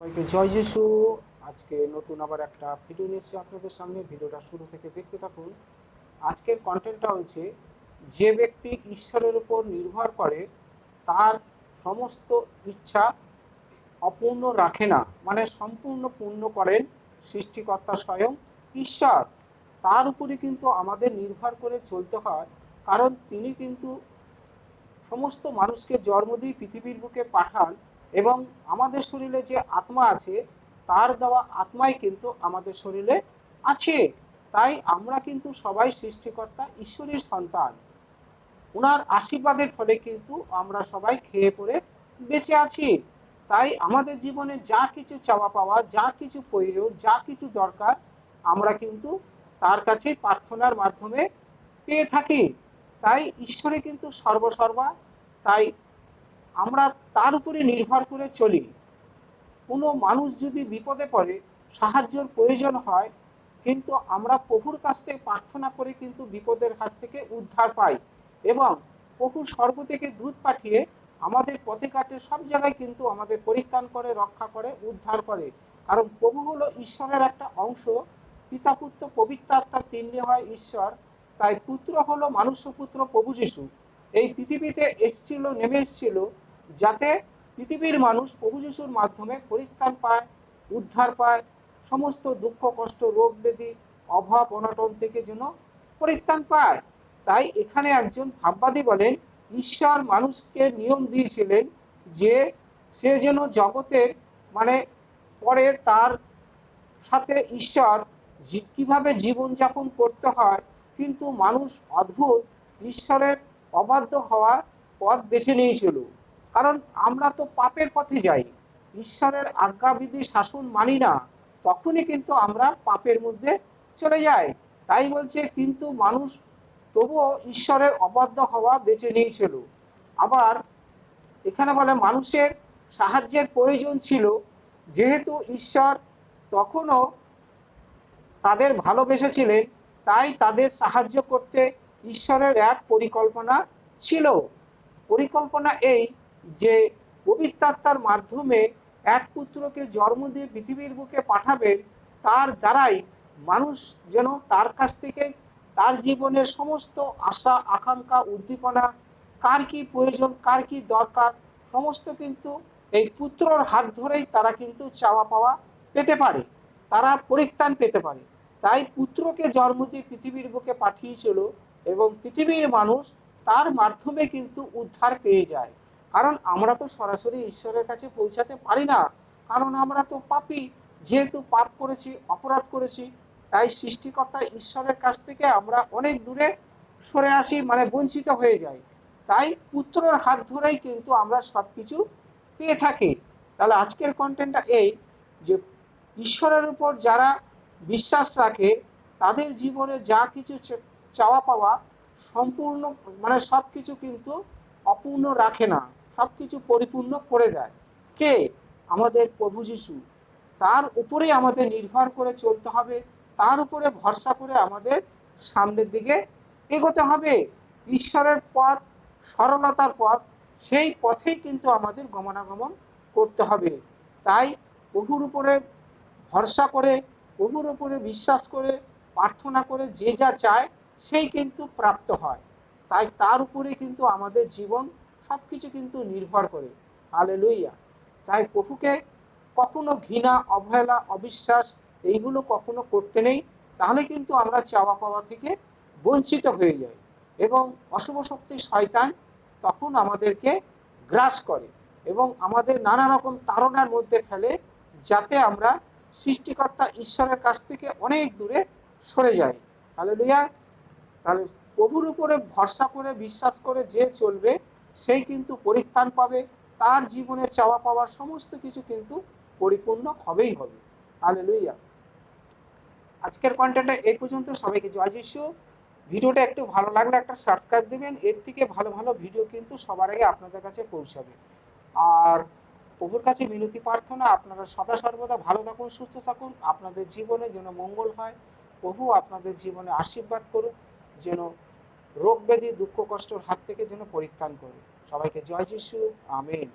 সবাইকে জয় যিশু। আজকে নতুন আবার একটা ভিডিও নিয়ে এসেছি আপনাদের সামনে। ভিডিওটা শুরু থেকে দেখতে থাকুন। আজকের কন্টেন্টটা হচ্ছে যে ব্যক্তি ঈশ্বরের উপর নির্ভর করে, তার সমস্ত ইচ্ছা অপূর্ণ রাখে না মানে সম্পূর্ণ পূর্ণ করেন সৃষ্টিকর্তা স্বয়ং ঈশ্বর। তার উপরে কিন্তু আমাদের নির্ভর করে চলতে হয়, কারণ তিনি কিন্তু সমস্ত মানুষকে জন্ম দিয়ে পৃথিবীর বুকে পাঠান এবং আমাদের শরীরে যে আত্মা আছে, তার দেওয়া আত্মাই কিন্তু আমাদের শরীরে আছে। তাই আমরা কিন্তু সবাই সৃষ্টিকর্তা, ঈশ্বরের সন্তান। ওনার আশীর্বাদের ফলে কিন্তু আমরা সবাই খেয়ে পড়ে বেঁচে আছি। তাই আমাদের জীবনে যা কিছু চাওয়া পাওয়া, যা কিছু প্রয়োজন, যা কিছু দরকার, আমরা কিন্তু তার কাছে প্রার্থনার মাধ্যমে পেয়ে থাকি। তাই ঈশ্বরে কিন্তু সর্বসর্বা, তাই আমরা তার উপরে নির্ভর করে চলি। কোনো মানুষ যদি বিপদে পড়ে, সাহায্যের প্রয়োজন হয়, কিন্তু আমরা প্রভুর কাছ থেকে প্রার্থনা করে কিন্তু বিপদের কাছ থেকে উদ্ধার পাই এবং প্রভু স্বর্গ থেকে দুধ পাঠিয়ে আমাদের পথে ঘাটে সব জায়গায় কিন্তু আমাদের পরিত্রাণ করে, রক্ষা করে, উদ্ধার করে। কারণ প্রভু হলো ঈশ্বরের একটা অংশ, পিতা পুত্র পবিত্র আত্মার তিনটে হয় ঈশ্বর। তাই পুত্র হলো মানুষ্য পুত্র প্রভু যিশু। এই পৃথিবীতে এসছিল, নেমে এসছিল যাতে পৃথিবীর মানুষ প্রভু যিশুর মাধ্যমে পরিত্রাণ পায়, উদ্ধার পায়, সমস্ত দুঃখ, কষ্ট, রোগ, ব্যাধি, অভাব, অনটন থেকে যেন পরিত্রাণ পায়। তাই এখানে একজন ভাববাদী বলেন, ঈশ্বর মানুষকে নিয়ম দিয়েছিলেন যে সে যেন জগতের মানে পরে তার সাথে ঈশ্বর কীভাবে জীবনযাপন করতে হয়, কিন্তু মানুষ অদ্ভুত ঈশ্বরের অবাধ্য হওয়ার পথ বেছে নিয়েছিল। কারণ আমরা তো পাপের পথে যাই। ঈশ্বরের আজ্ঞাবিধি শাসন মানি না, তখনই কিন্তু আমরা পাপের মধ্যে চলে যাই। তাই বলছে, কিন্তু মানুষ তবুও ঈশ্বরের অবাধ্য হওয়া বেছে নিয়েছিল। আবার এখানে বলে, মানুষের সাহায্যের প্রয়োজন ছিল। যেহেতু ঈশ্বর তখনও তাদের ভালোবেসেছিলেন, তাই তাদের সাহায্য করতে ঈশ্বরের এক পরিকল্পনা ছিল। পরিকল্পনা এই যে পবিত্রাত্মার মাধ্যমে এক পুত্রকে জন্ম দিয়ে পৃথিবীর বুকে পাঠাবেন তার দ্বারাই মানুষ যেন তার কাছ থেকে তার জীবনের সমস্ত আশা, আকাঙ্ক্ষা, উদ্দীপনা, কার কি প্রয়োজন, কার কি দরকার, সমস্ত কিন্তু এই পুত্রর হাত ধরেই তারা কিন্তু চাওয়া পাওয়া পেতে পারে, তারা পরিত্রাণ পেতে পারে। তাই পুত্রকে জন্ম দিয়ে পৃথিবীর বুকে পাঠিয়েছিল এবং পৃথিবীর মানুষ তার মাধ্যমে কিন্তু উদ্ধার পেয়ে যায়। কারণ আমরা তো সরাসরি ঈশ্বরের কাছে পৌঁছাতে পারি না। কারণ আমরা তো পাপি, যেহেতু পাপ করেছি, অপরাধ করেছি, তাই সৃষ্টিকর্তা ঈশ্বরের কাছ থেকে আমরা অনেক দূরে সরে আসি মানে বঞ্চিত হয়ে যাই। তাই পুত্রর হাত ধরেই কিন্তু আমরা সব কিছু পেয়ে থাকি। তাহলে আজকের কন্টেন্টটা এই যে, ঈশ্বরের উপর যারা বিশ্বাস রাখে, তাদের জীবনে যা কিছু চাওয়া পাওয়া সম্পূর্ণ মানে সব কিছু কিন্তু অপূর্ণ রাখে না। সব কিছু পরিপূর্ণ করে দেয়। কে? আমাদের প্রভু যিশু। তার উপরেই আমাদের নির্ভর করে চলতে হবে, তার উপরে ভরসা করে আমাদের সামনের দিকে এগোতে হবে। ঈশ্বরের পথ, সরলতার পথ, সেই পথেই কিন্তু আমাদের গমনাগমন করতে হবে। তাই প্রভুর উপরে ভরসা করে, প্রভুর উপরে বিশ্বাস করে, প্রার্থনা করে যে যা চায়, সেই কিন্তু প্রাপ্ত হয়। তাই তার উপরে কিন্তু আমাদের জীবন সব কিছু কিন্তু নির্ভর করে। আলে লইয়া তাই প্রভুকে কখনো ঘৃণা, অবহেলা, অবিশ্বাস এইগুলো কখনো করতে নেই, তাহলে কিন্তু আমরা চাওয়া পাওয়া থেকে বঞ্চিত হয়ে যাই এবং অশুভ শক্তি শয়তান তখন আমাদেরকে গ্রাস করে এবং আমাদের নানা রকম তাড়নার মধ্যে ফেলে যাতে আমরা সৃষ্টিকর্তা ঈশ্বরের কাছ থেকে অনেক দূরে সরে যাই। তাহলে লইয়া তাহলে প্রভুর উপরে ভরসা করে, বিশ্বাস করে যে চলবে সেই কিন্তু পরিত্রাণ পাবে, তার জীবনে চাওয়া পাওয়ার সমস্ত কিছু কিন্তু পরিপূর্ণ হবেই হবে। আলে লইয়া আজকের কন্টেন্টটা এই পর্যন্ত, সবাইকে জয় যিশু। ভিডিওটা একটু ভালো লাগলে একটা সাবস্ক্রাইব দেবেন, এর থেকে ভালো ভালো ভিডিও কিন্তু সবার আগে আপনাদের কাছে পৌঁছাবে। আর প্রভুর কাছে মিনতি প্রার্থনা, আপনারা সদা সর্বদা ভালো থাকুন, সুস্থ থাকুন, আপনাদের জীবনে যেন মঙ্গল হয়, প্রভু আপনাদের জীবনে আশীর্বাদ করুক, যেন রোগ ব্যাধি দুঃখ কষ্টর হাত থেকে যেন পরিত্রাণ করে। সবাইকে জয় যিশু আমেন।